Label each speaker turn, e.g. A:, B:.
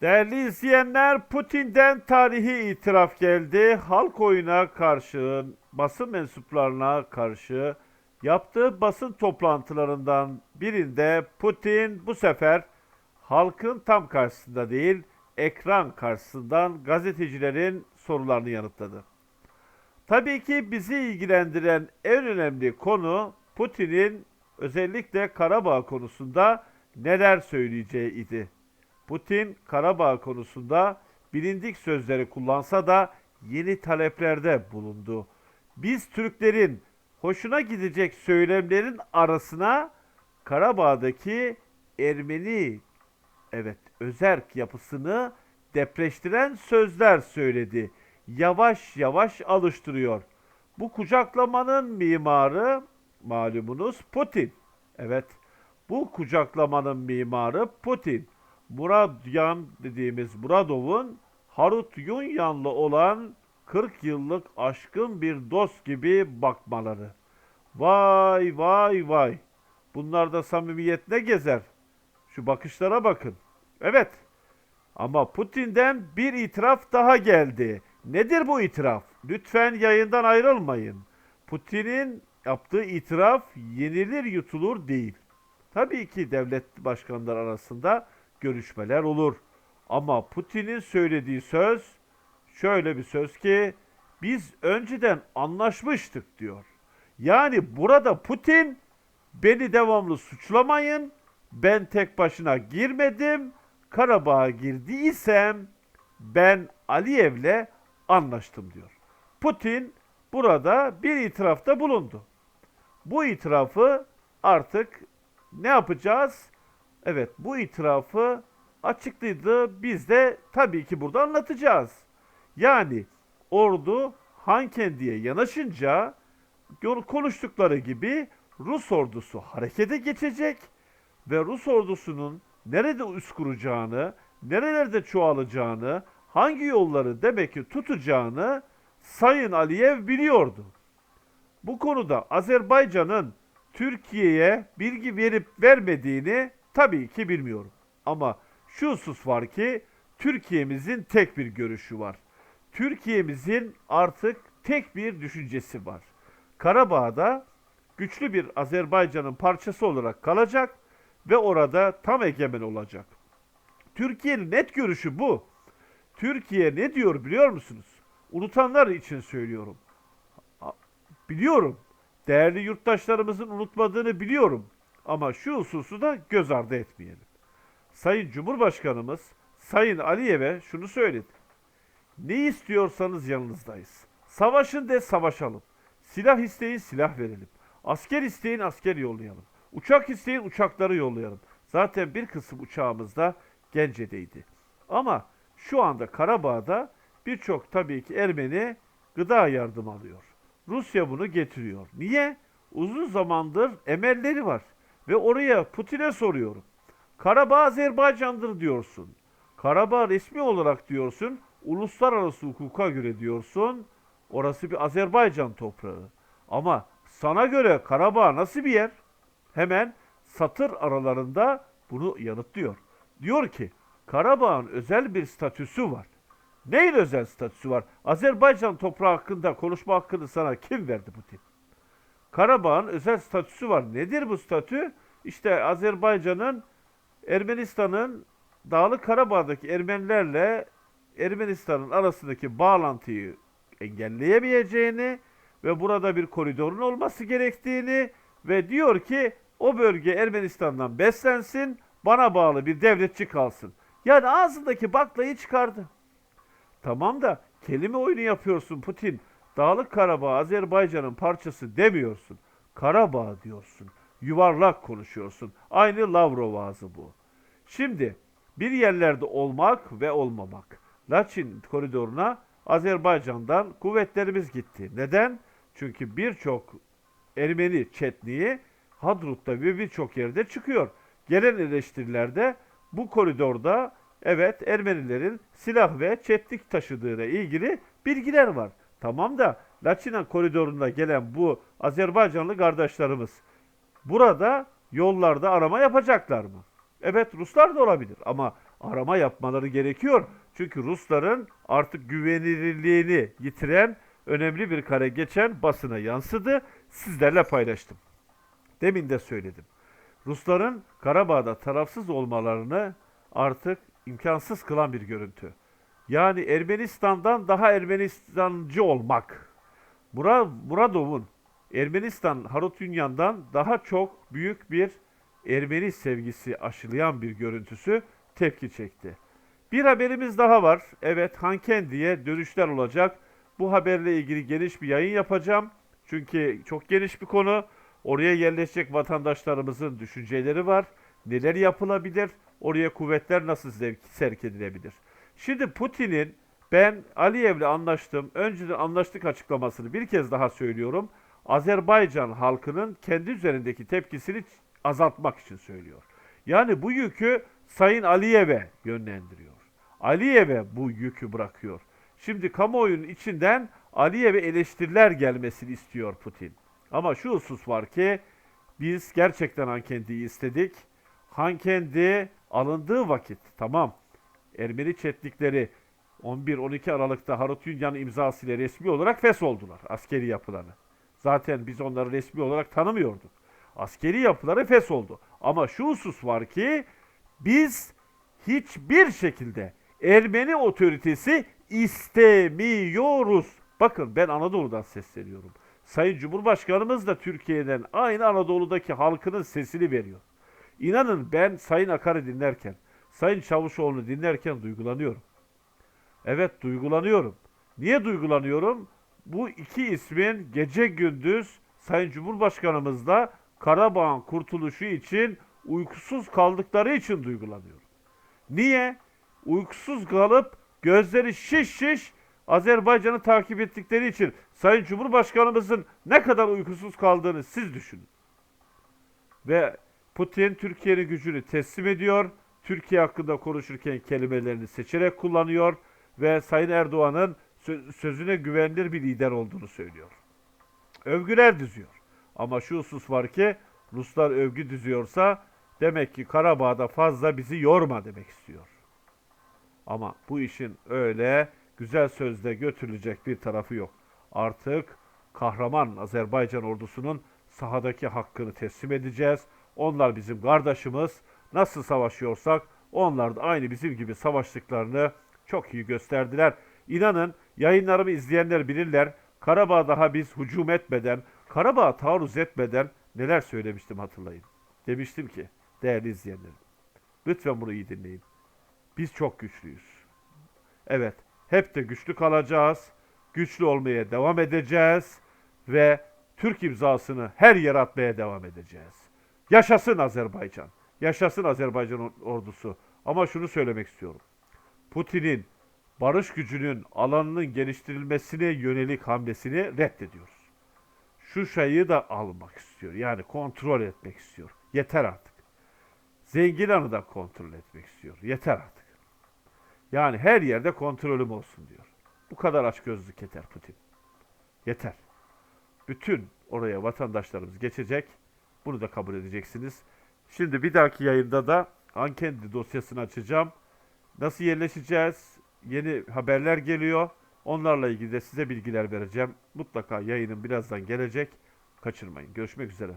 A: Değerli izleyenler, Putin'den tarihi itiraf geldi. Halk oyuna karşı, basın mensuplarına karşı yaptığı basın toplantılarından birinde Putin bu sefer halkın tam karşısında değil, ekran karşısından gazetecilerin sorularını yanıtladı. Tabii ki bizi ilgilendiren en önemli konu Putin'in özellikle Karabağ konusunda neler söyleyeceği idi. Putin Karabağ konusunda bilindik sözleri kullansa da yeni taleplerde bulundu. Biz Türklerin hoşuna gidecek söylemlerin arasına Karabağ'daki Ermeni evet özerk yapısını depreştiren sözler söyledi. Yavaş yavaş alıştırıyor. Bu kucaklamanın mimarı malumunuz Putin. Evet bu kucaklamanın mimarı Putin. Muradyan dediğimiz Muradov'un Harut Yunyan'la olan 40 yıllık aşkın bir dost gibi bakmaları. Vay vay vay. Bunlarda samimiyet ne gezer? Şu bakışlara bakın. Evet. Ama Putin'den bir itiraf daha geldi. Nedir bu itiraf? Lütfen yayından ayrılmayın. Putin'in yaptığı itiraf yenilir yutulur değil. Tabii ki devlet başkanları arasında görüşmeler olur. Ama Putin'in söylediği söz şöyle bir söz ki biz önceden anlaşmıştık diyor. Yani burada Putin beni devamlı suçlamayın. Ben tek başına girmedim. Karabağ'a girdiysem ben Aliyev'le anlaştım diyor. Putin burada bir itirafta bulundu. Bu itirafı artık ne yapacağız? Evet bu itirafı açıklıydı. Biz de tabii ki burada anlatacağız. Yani ordu Hankendi'ye yanaşınca konuştukları gibi Rus ordusu harekete geçecek ve Rus ordusunun nerede üst kuracağını, nerelerde çoğalacağını, hangi yolları demek ki tutacağını Sayın Aliyev biliyordu. Bu konuda Azerbaycan'ın Türkiye'ye bilgi verip vermediğini tabii ki bilmiyorum. Ama şu husus var ki Türkiye'mizin tek bir görüşü var. Türkiye'mizin artık tek bir düşüncesi var. Karabağ'da güçlü bir Azerbaycan'ın parçası olarak kalacak ve orada tam egemen olacak. Türkiye'nin net görüşü bu. Türkiye ne diyor biliyor musunuz? Unutanlar için söylüyorum. Biliyorum. Değerli yurttaşlarımızın unutmadığını biliyorum. Ama şu hususu da göz ardı etmeyelim. Sayın Cumhurbaşkanımız Sayın Aliyev'e şunu söyledi. Ne istiyorsanız yanınızdayız. Savaşın de savaşalım. Silah isteyin silah verelim. Asker isteyin asker yollayalım. Uçak isteyin uçakları yollayalım. Zaten bir kısım uçağımız da Gence'deydi. Ama şu anda Karabağ'da birçok tabii ki Ermeni gıda yardım alıyor. Rusya bunu getiriyor. Niye? Uzun zamandır emelleri var. Ve oraya Putin'e soruyorum. Karabağ Azerbaycan'dır diyorsun. Karabağ resmi olarak diyorsun. Uluslararası hukuka göre diyorsun. Orası bir Azerbaycan toprağı. Ama sana göre Karabağ nasıl bir yer? Hemen satır aralarında bunu yanıtlıyor. Diyor ki Karabağ'ın özel bir statüsü var. Neyin özel statüsü var? Azerbaycan toprağı hakkında konuşma hakkını sana kim verdi Putin? Karabağ'ın özel statüsü var. Nedir bu statü? İşte Azerbaycan'ın Ermenistan'ın Dağlık Karabağ'daki Ermenilerle Ermenistan'ın arasındaki bağlantıyı engelleyemeyeceğini ve burada bir koridorun olması gerektiğini ve diyor ki o bölge Ermenistan'dan beslensin, bana bağlı bir devletçi kalsın. Yani ağzındaki baklayı çıkardı. Tamam da kelime oyunu yapıyorsun Putin. Dağlık Karabağ Azerbaycan'ın parçası demiyorsun. Karabağ diyorsun. Yuvarlak konuşuyorsun. Aynı Lavrov ağzı bu. Şimdi bir yerlerde olmak ve olmamak. Laçin koridoruna Azerbaycan'dan kuvvetlerimiz gitti. Neden? Çünkü birçok Ermeni çetniği Hadrut'ta ve birçok yerde çıkıyor. Gelen eleştirilerde bu koridorda evet Ermenilerin silah ve çetlik taşıdığıyla ilgili bilgiler var. Tamam da Laçina koridorunda gelen bu Azerbaycanlı kardeşlerimiz burada yollarda arama yapacaklar mı? Evet Ruslar da olabilir ama arama yapmaları gerekiyor. Çünkü Rusların artık güvenilirliğini yitiren önemli bir kare geçen basına yansıdı. Sizlerle paylaştım. Demin de söyledim. Rusların Karabağ'da tarafsız olmalarını artık imkansız kılan bir görüntü. Yani Ermenistan'dan daha Ermenistancı olmak. Murad, Muradov'un Ermenistan Harutyunyan'dan daha çok büyük bir Ermeni sevgisi aşılayan bir görüntüsü tepki çekti. Bir haberimiz daha var. Evet Hankendi'ye dönüşler olacak. Bu haberle ilgili geniş bir yayın yapacağım. Çünkü çok geniş bir konu. Oraya yerleşecek vatandaşlarımızın düşünceleri var. Neler yapılabilir? Oraya kuvvetler nasıl sevk edilebilir? Şimdi Putin'in ben Aliyev'le anlaştım. Önceden anlaştık açıklamasını bir kez daha söylüyorum. Azerbaycan halkının kendi üzerindeki tepkisini azaltmak için söylüyor. Yani bu yükü Sayın Aliyev'e yönlendiriyor. Aliyev'e bu yükü bırakıyor. Şimdi kamuoyunun içinden Aliyev'e eleştiriler gelmesini istiyor Putin. Ama şu husus var ki biz gerçekten Hankendi'yi istedik. Hankendi alındığı vakit tamam Ermeni çetlikleri 11-12 Aralık'ta Harut Yunyan'ın imzasıyla resmi olarak oldular askeri yapılarını. Zaten biz onları resmi olarak tanımıyorduk. Askeri yapıları oldu. Ama şu husus var ki biz hiçbir şekilde Ermeni otoritesi istemiyoruz. Bakın ben Anadolu'dan sesleniyorum. Sayın Cumhurbaşkanımız da Türkiye'den aynı Anadolu'daki halkının sesini veriyor. İnanın ben Sayın Akar'ı dinlerken, Sayın Çavuşoğlu'nu dinlerken duygulanıyorum. Evet duygulanıyorum. Niye duygulanıyorum? Bu iki ismin gece gündüz Sayın Cumhurbaşkanımızla Karabağ'ın kurtuluşu için uykusuz kaldıkları için duygulanıyorum. Niye? Uykusuz kalıp gözleri şiş şiş Azerbaycan'ı takip ettikleri için Sayın Cumhurbaşkanımızın ne kadar uykusuz kaldığını siz düşünün. Ve Putin Türkiye'nin gücünü teslim ediyor. Türkiye hakkında konuşurken kelimelerini seçerek kullanıyor ve Sayın Erdoğan'ın sö- sözüne güvenilir bir lider olduğunu söylüyor. Övgüler düzüyor. Ama şu husus var ki Ruslar övgü düzüyorsa demek ki Karabağ'da fazla bizi yorma demek istiyor. Ama bu işin öyle güzel sözle götürülecek bir tarafı yok. Artık kahraman Azerbaycan ordusunun sahadaki hakkını teslim edeceğiz. Onlar bizim kardeşimiz. Nasıl savaşıyorsak onlar da aynı bizim gibi savaştıklarını çok iyi gösterdiler. İnanın yayınlarımı izleyenler bilirler. Karabağ daha biz hücum etmeden, Karabağ taarruz etmeden neler söylemiştim hatırlayın. Demiştim ki değerli izleyenlerim lütfen bunu iyi dinleyin. Biz çok güçlüyüz. Evet, hep de güçlü kalacağız. Güçlü olmaya devam edeceğiz ve Türk imzasını her yere atmaya devam edeceğiz. Yaşasın Azerbaycan. Yaşasın Azerbaycan ordusu. Ama şunu söylemek istiyorum. Putin'in barış gücünün alanının geliştirilmesine yönelik hamlesini reddediyoruz. Şu şeyi de almak istiyor. Yani kontrol etmek istiyor. Yeter artık. Zenginan'ı da kontrol etmek istiyor. Yeter artık. Yani her yerde kontrolüm olsun diyor. Bu kadar açgözlük yeter Putin. Yeter. Bütün oraya vatandaşlarımız geçecek. Bunu da kabul edeceksiniz. Şimdi bir dahaki yayında da Ankendi dosyasını açacağım. Nasıl yerleşeceğiz? Yeni haberler geliyor. Onlarla ilgili de size bilgiler vereceğim. Mutlaka yayınım birazdan gelecek. Kaçırmayın. Görüşmek üzere.